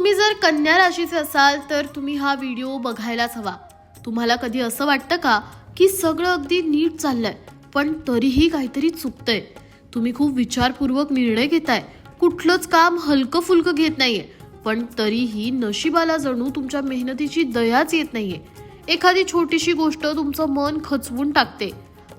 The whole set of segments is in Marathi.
तुम्ही जर कन्या राशीचे असाल तर तुम्ही हा व्हिडिओ बघायलाच हवा. तुम्हाला कधी असं वाटतं का की सगळं अगदी नीट चाललंय पण तरीही काहीतरी चुकतंय? तुम्ही खूप विचारपूर्वक निर्णय घेताय. कुठलंच काम हलकं फुलकं घेत नाहीये पण तरीही नशिबाला जणू तुमच्या मेहनतीची दयाच येत नाहीये. एखादी छोटीशी गोष्ट तुमचं मन खचवून टाकते.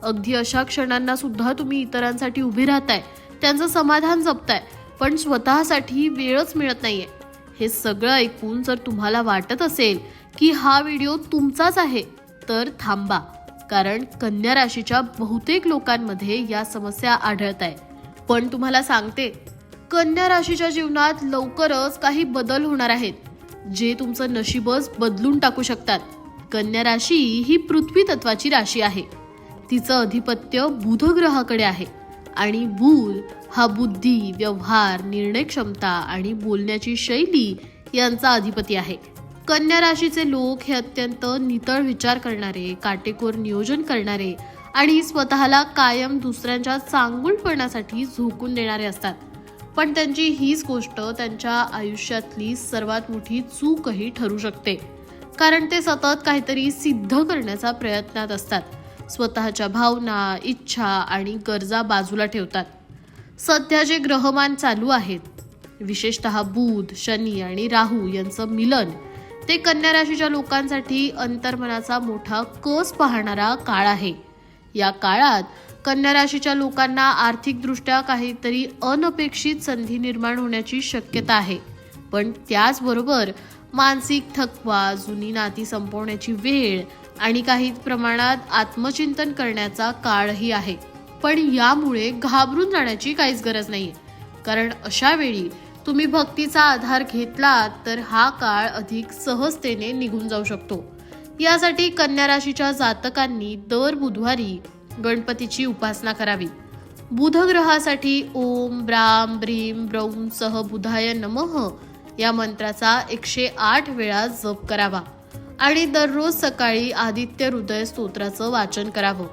अगदी अशा क्षणांना सुद्धा तुम्ही इतरांसाठी उभे राहताय. त्यांचं समाधान जपताय पण स्वतःसाठी वेळच मिळत नाहीये. हे सगळं ऐकून जर तुम्हाला वाटत असेल की हा व्हिडिओ तुमचाच आहे तर थांबा. कारण कन्या राशीच्या बहुतेक लोकांमध्ये या समस्या आढळत आहे. पण तुम्हाला सांगते कन्या राशीच्या जीवनात लवकरच काही बदल होणार आहेत जे तुमचं नशीबच बदलून टाकू शकतात. कन्या राशी ही पृथ्वी तत्वाची राशी आहे. तिचं अधिपत्य बुधग्रहाकडे आहे. आणि बुध हा बुद्धी व्यवहार निर्णय क्षमता आणि बोलण्याची शैली यांचा अधिपती आहे. कन्या राशीचे लोक हे अत्यंत नितळ विचार करणारे काटेकोर नियोजन करणारे आणि स्वतःला कायम दुसऱ्यांच्या चांगुलपणासाठी झोकून देणारे असतात. पण त्यांची हीच गोष्ट त्यांच्या आयुष्यातली सर्वात मोठी चूकही ठरू शकते. कारण ते सतत काहीतरी सिद्ध करण्याचा प्रयत्नात असतात. स्वतःच्या भावना इच्छा आणि गरजा बाजूला ठेवतात. सध्या जे ग्रहमान चालू आहेत विशेषतः बुध शनी आणि राहू यांचं मिलन ते कन्या राशीच्या लोकांसाठी अंतर्मनाचा मोठा कस पाहणारा काळ आहे. या काळात कन्या राशीच्या लोकांना आर्थिकदृष्ट्या काहीतरी अनपेक्षित संधी निर्माण होण्याची शक्यता आहे. पण त्याचबरोबर मानसिक थकवा जुनी नाती संपवण्याची वेळ आणि काही प्रमाणात आत्मचिंतन करण्याचा काळही आहे. पण यामुळे घाबरून जाण्याची काहीच गरज नाही कारण अशा वेळी तुम्ही भक्तीचा आधार घेतलात तर हा काळ अधिक सहजतेने निघून जाऊ शकतो. यासाठी कन्या राशीच्या जातकांनी दर बुधवारी गणपतीची उपासना करावी. बुधग्रहासाठी ओम ब्राम ब्रीम ब्रौम सह बुधाय नमः या मंत्राचा एकशे आठ वेळा जप करावा. आणि दररोज सकाळी आदित्य हृदय स्तोत्राचं वाचन करावं.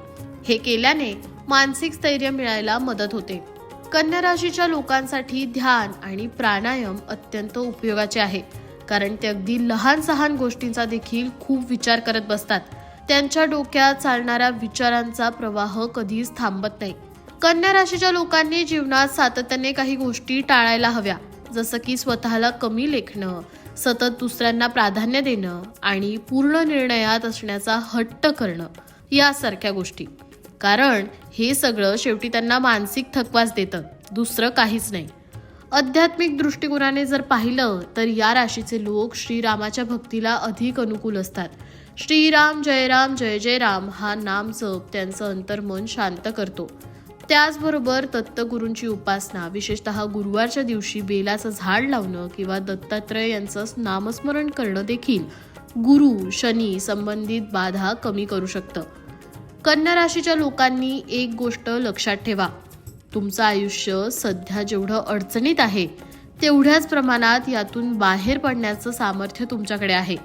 हे केल्याने मानसिक स्थैर्य मिळायला मदत होते. कन्या राशीच्या लोकांसाठी ध्यान आणि प्राणायाम अत्यंत उपयोगाचे आहे. कारण ते अगदी लहान सहान गोष्टींचा देखील खूप विचार करत बसतात. त्यांच्या डोक्यात चालणाऱ्या विचारांचा प्रवाह कधीच थांबत नाही. कन्या राशीच्या लोकांनी जीवनात सातत्याने काही गोष्टी टाळायला हव्या. जसं की स्वतःला कमी लेखणं सतत दुसऱ्यांना प्राधान्य देणं आणि पूर्ण निर्णयात असण्याचा हट्ट करणं यासारख्या गोष्टी. कारण हे सगळं शेवटी त्यांना मानसिक थकवास देतं दुसरं काहीच नाही. आध्यात्मिक दृष्टिकोनाने जर पाहिलं तर या राशीचे लोक श्रीरामाच्या भक्तीला अधिक अनुकूल असतात. श्रीराम जयराम जय जय राम हा नाम जप त्यांचं अंतर्मन शांत करतो. त्याचबरोबर दत्तगुरूंची उपासना विशेषतः गुरुवारच्या दिवशी बेलाचं झाड लावणं किंवा दत्तात्रय यांचं नामस्मरण करणं देखील गुरु शनी संबंधित बाधा कमी करू शकतं. कन्या राशीच्या लोकांनी एक गोष्ट लक्षात ठेवा. तुमचं आयुष्य सध्या जेवढं अडचणीत आहे तेवढ्याच प्रमाणात यातून बाहेर पडण्याचं सामर्थ्य तुमच्याकडे आहे.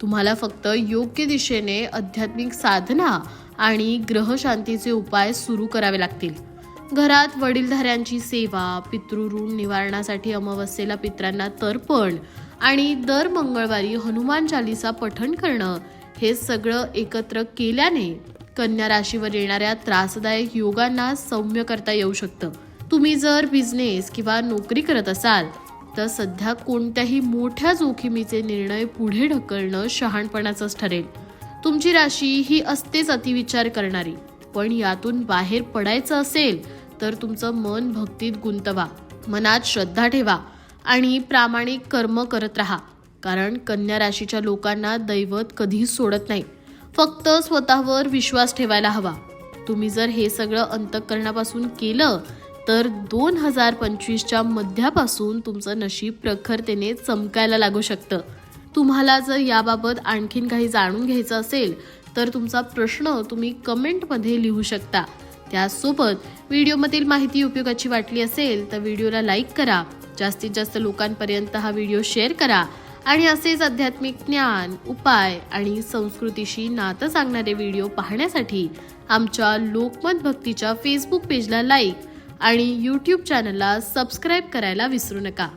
तुम्हाला फक्त योग्य दिशेने आध्यात्मिक साधना आणि ग्रहशांतीचे उपाय सुरू करावे लागतील. घरात वडीलधाऱ्यांची सेवा पितृऋण निवारणासाठी अमावस्येला पित्रांना तर्पण आणि दर मंगळवारी हनुमान चालीसा पठण करणं हे सगळं एकत्र केल्याने कन्या राशीवर येणाऱ्या त्रासदायक योगांना सौम्य करता येऊ शकतं. तुम्ही जर बिझनेस किंवा नोकरी करत असाल तर सध्या कोणत्याही मोठ्या जोखमीचे निर्णय पुढे ढकलणं शहाणपणाचंच ठरेल. तुमची राशी ही असतेच अतिविचार करणारी पण यातून बाहेर पडायचं असेल तर तुमचं मन भक्तीत गुंतवा मनात श्रद्धा ठेवा आणि प्रामाणिक कर्म करत राहा. कारण कन्या राशीच्या लोकांना दैवत कधीच सोडत नाही. फक्त स्वतःवर विश्वास ठेवायला हवा. तुम्ही जर हे सगळं अंतकरणापासून केलं तर दोन हजार पंचवीसच्या मध्यापासून तुमचं नशीब प्रखरतेने चमकायला लागू शकतं. तुम्हाला जर याबाबत आणखीन काही जाणून घ्यायचं असेल तर तुमचा प्रश्न तुम्ही कमेंटमध्ये लिहू शकता. त्याचसोबत व्हिडिओमधील माहिती उपयोगाची वाटली असेल तर व्हिडिओला लाईक करा. जास्तीत जास्त लोकांपर्यंत हा व्हिडिओ शेअर करा. आणि असेच आध्यात्मिक ज्ञान उपाय आणि संस्कृतीशी नातं सांगणारे व्हिडिओ पाहण्यासाठी आमच्या लोकमत भक्तीच्या फेसबुक पेजला लाईक आणि यूट्यूब चॅनलला सबस्क्राईब करायला विसरू नका.